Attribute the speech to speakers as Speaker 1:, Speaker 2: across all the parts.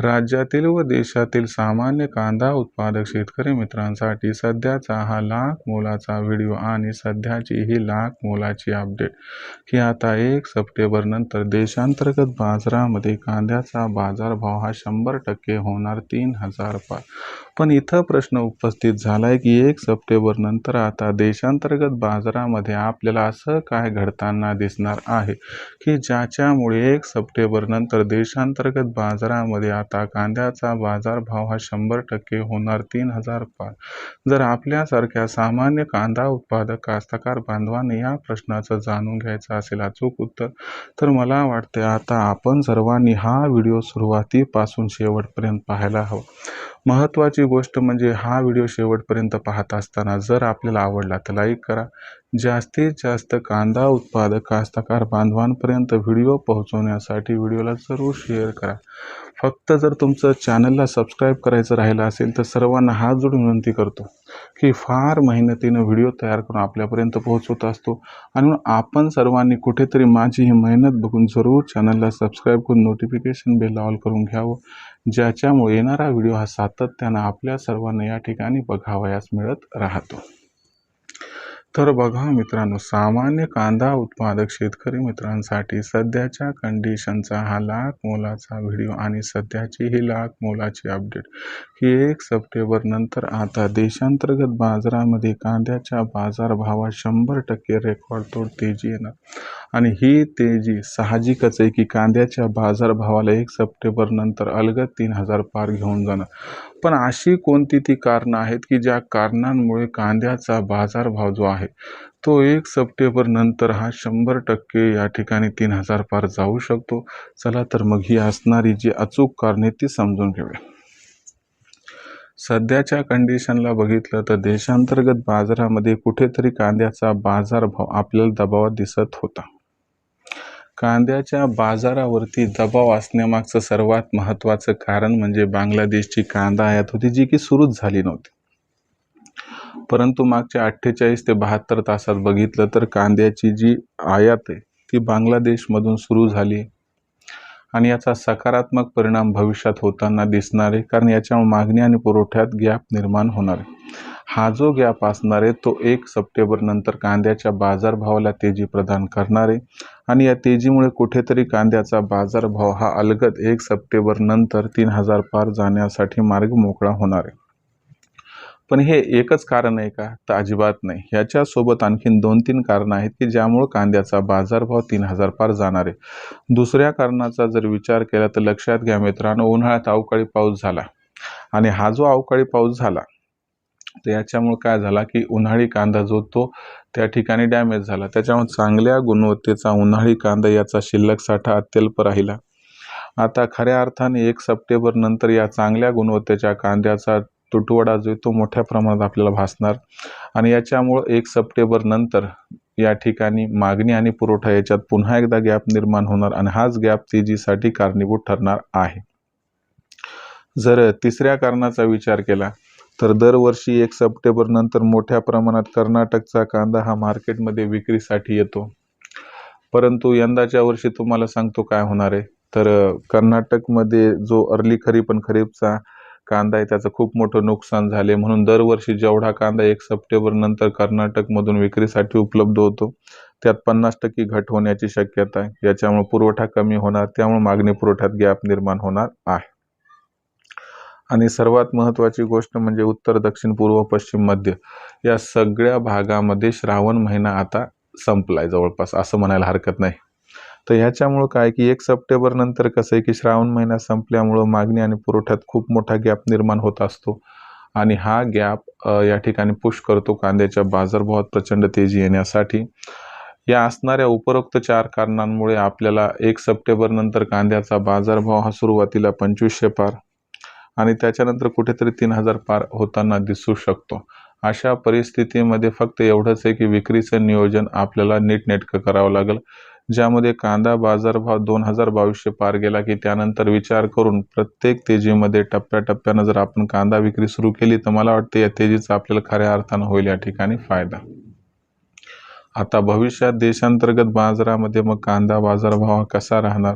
Speaker 1: राज्यातील व देशातील सामान्य कांदा उत्पादक शेतकरी मित्रांसाठी सध्याचा हा लाख मोलाचा व्हिडिओ आणि सध्याची ही लाख मोलाची अपडेट की आता एक सप्टेंबर नंतर देशांतर्गत बाजारामध्ये कांद्याचा बाजारभाव हा शंभर टक्के होणार तीन हजार पार. पण इथं प्रश्न उपस्थित झाला आहे की एक सप्टेंबर नंतर आता देशांतर्गत बाजारामध्ये आपल्याला असं काय घडताना दिसणार आहे की ज्याच्यामुळे एक सप्टेंबर नंतर देशांतर्गत बाजारामध्ये आता कांद्याचा बाजारभाव हा शंभर टक्के होणार तीन हजार पार. जर आपल्यासारख्या सामान्य कांदा उत्पादक कास्तकार बांधवाने या प्रश्नाचं जाणून घ्यायचं असेल अचूक उत्तर तर मला वाटते आता आपण सर्वांनी हा व्हिडिओ सुरुवातीपासून शेवटपर्यंत पाहायला हवा. महत्त्वाची गोष्ट म्हणजे हा व्हिडिओ शेवटपर्यंत पाहत असताना जर आपल्याला आवडला तर लाईक करा. जास्तीत जास्त कांदा उत्पादक कास्तकार बांधवांपर्यंत व्हिडिओ पोहोचवण्यासाठी व्हिडिओला जरूर शेअर करा. फक्त जर तुमचं चॅनलला सबस्क्राईब करायचं राहिलं असेल तर सर्वांना हात जोडून विनंती करतो. की फार मेहनतीनं व्हिडिओ तयार करून आपल्यापर्यंत पोहोचवत असतो. आणि म्हणून आपण सर्वांनी कुठेतरी माझी ही मेहनत बघून जरूर चॅनलला सबस्क्राईब करून नोटिफिकेशन बेल ऑल करून घ्यावं. ज्याच्यामुळे येणारा व्हिडिओ हा सातत्यानं आपल्या सर्वांना या ठिकाणी बघावयास मिळत राहतो. तर बघा मित्रांनो सामान्य कांदा उत्पादक शेतकरी मित्रांसाठी सध्याच्या कंडिशनचा हा लाख मोलाचा व्हिडिओ आणि सध्याची ही लाख मोलाची अपडेट ही एक सप्टेंबर नंतर आता देशांतर्गत बाजारामध्ये कांद्याच्या बाजारभावात शंभर टक्के रेकॉर्ड तोड तेजी येणार. आणि ही तेजी साहजिकच आहे की कांद्याच्या बाजारभावाला एक सप्टेंबर नंतर अलगद तीन हजार पार घेऊन जाणार. पण अशी कोणती ती कारणं आहेत की ज्या कारणांमुळे कांद्याचा बाजारभाव जो आहे तो एक सप्टेंबर नंतर हा शंभर टक्के या ठिकाणी तीन हजार पार जाऊ शकतो. चला तर मग ही असणारी जी अचूक कारणे ती समजून घेऊया. सध्याच्या कंडिशनला बघितलं तर देशांतर्गत बाजारामध्ये कुठेतरी कांद्याचा बाजारभाव आपल्याला दबावात दिसत होता. कांद्याच्या बाजारावरती दबाव असण्यामागचं सर्वात महत्त्वाचं कारण म्हणजे बांगलादेशची कांदा आयात होती जी की सुरूच झाली नव्हती. परंतु मागच्या अठ्ठेचाळीस ते बहात्तर तासात बघितलं तर कांद्याची जी आयात आहे ती बांगलादेशमधून सुरू झाली आणि याचा सकारात्मक परिणाम भविष्यात होताना दिसणार आहे कारण याच्यामुळे मागणी आणि पुरवठ्यात गॅप निर्माण होणार आहे. हा जो गॅप असणार आहे तो एक सप्टेंबर नंतर कांद्याच्या बाजारभावाला तेजी प्रदान करणार आहे. आणि या तेजीमुळे कुठेतरी कांद्याचा बाजारभाव हा अलगद एक सप्टेंबर नंतर तीन हजार पार जाण्यासाठी मार्ग मोकळा होणार आहे. पण हे एकच कारण आहे का? तर अजिबात नाही. ह्याच्यासोबत आणखीन दोन तीन कारणं आहेत की ज्यामुळं कांद्याचा बाजारभाव तीन हजार पार जाणार आहे. दुसऱ्या कारणाचा जर विचार केला तर लक्षात घ्या मित्रांनो उन्हाळ्यात अवकाळी पाऊस झाला. आणि हा जो अवकाळी पाऊस झाला तर याच्यामुळे काय झाला की उन्हाळी कांदा जो तो त्या ठिकाणी डॅमेज झाला. त्याच्यामुळे चांगल्या गुणवत्तेचा उन्हाळी कांदा याचा शिल्लक साठा अत्यल्प राहिला. आता खऱ्या अर्थाने एक सप्टेंबर नंतर या चांगल्या गुणवत्तेच्या कांद्याचा तुटवडा जो आहे तो मोठ्या प्रमाणात आपल्याला भासणार. आणि याच्यामुळं एक सप्टेंबर नंतर या ठिकाणी मागणी आणि पुरवठा याच्यात पुन्हा एकदा गॅप निर्माण होणार आणि हाच गॅप तेजीसाठी कारणीभूत ठरणार आहे. जर तिसऱ्या कारणाचा विचार केला तर दरवर्षी एक सप्टेंबर नंतर मोठ्या प्रमाणात कर्नाटकचा कांदा हा मार्केटमध्ये विक्रीसाठी येतो. परंतु यंदाच्या वर्षी तुम्हाला सांगतो काय होणार आहे. तर कर्नाटकमध्ये जो अर्ली खरीप आणि खरीपचा कांदा आहे त्याचं खूप मोठं नुकसान झाले. म्हणून दरवर्षी जेवढा कांदा एक सप्टेंबर नंतर कर्नाटकमधून विक्रीसाठी उपलब्ध होतो त्यात पन्नास टक्के घट होण्याची शक्यता आहे. याच्यामुळे पुरवठा कमी होणार त्यामुळे मागणी पुरवठ्यात गॅप निर्माण होणार आहे. आणि सर्वात महत्त्वाची गोष्ट म्हणजे उत्तर दक्षिण पूर्व पश्चिम मध्य या सगळ्या भागामध्ये श्रावण महिना आता संपलाय जवळपास असं म्हणायला हरकत नाही. तर ह्याच्यामुळं काय की एक सप्टेंबर नंतर कसं आहे की श्रावण महिना संपल्यामुळं मागणी आणि पुरवठ्यात खूप मोठा गॅप निर्माण होत असतो. आणि हा गॅप या ठिकाणी पुश करतो कांद्याच्या बाजारभावात प्रचंड तेजी येण्यासाठी. या असणाऱ्या उपरोक्त चार कारणांमुळे आपल्याला एक सप्टेंबर नंतर कांद्याचा बाजारभाव हा सुरुवातीला पंचवीसशे पार आणि त्याच्यानंतर कुठेतरी तीन हजार पार होताना दिसू शकतो. अशा परिस्थितीमध्ये फक्त एवढंच आहे की विक्रीचं नियोजन आपल्याला नीटनेटकं करावं लागेल. ज्यामध्ये कांदा बाजारभाव दोन हजार बावीसशे पार गेला की त्यानंतर विचार करून प्रत्येक तेजीमध्ये टप्प्याटप्प्यानं जर आपण कांदा विक्री सुरू केली तर मला वाटतं या तेजीचा आपल्याला खऱ्या अर्थानं होईल या ठिकाणी फायदा. आता भविष्यात देशांतर्गत बाजारामध्ये मग कांदा बाजारभाव हा कसा राहणार?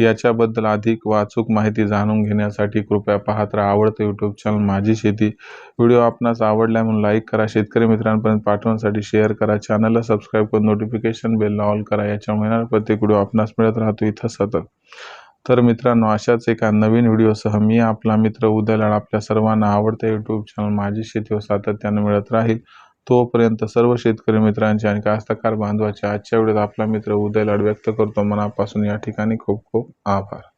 Speaker 1: याच्याबद्दल अधिक वाचूक माहिती जाणून घेण्यासाठी कृपया पाहत राहा. आवडतं यूट्यूब चॅनल माझी शेती. व्हिडिओ आपणास आवडला म्हणून लाईक करा. शेतकरी मित्रांपर्यंत पाठवण्यासाठी शेअर करा. चॅनलला सबस्क्राईब करून नोटिफिकेशन बेलला ऑल करा. याच्यामुळे येणार प्रत्येक व्हिडिओ आपणास मिळत राहतो. इथं सतत. तर मित्रांनो अशाच एका नवीन व्हिडिओसह मी आपला मित्र उदयलाड आपल्या सर्वांना आवडत्या यूट्यूब चॅनल माझी शेती व सातत्यानं मिळत राहील. तोपर्यंत सर्व शेतकरी मित्रांचे आणि कास्तकार बांधवाचे आजच्या वेळेत आपला मित्र उदय लाड व्यक्त करतो. मनापासून या ठिकाणी खूप खूप आभार.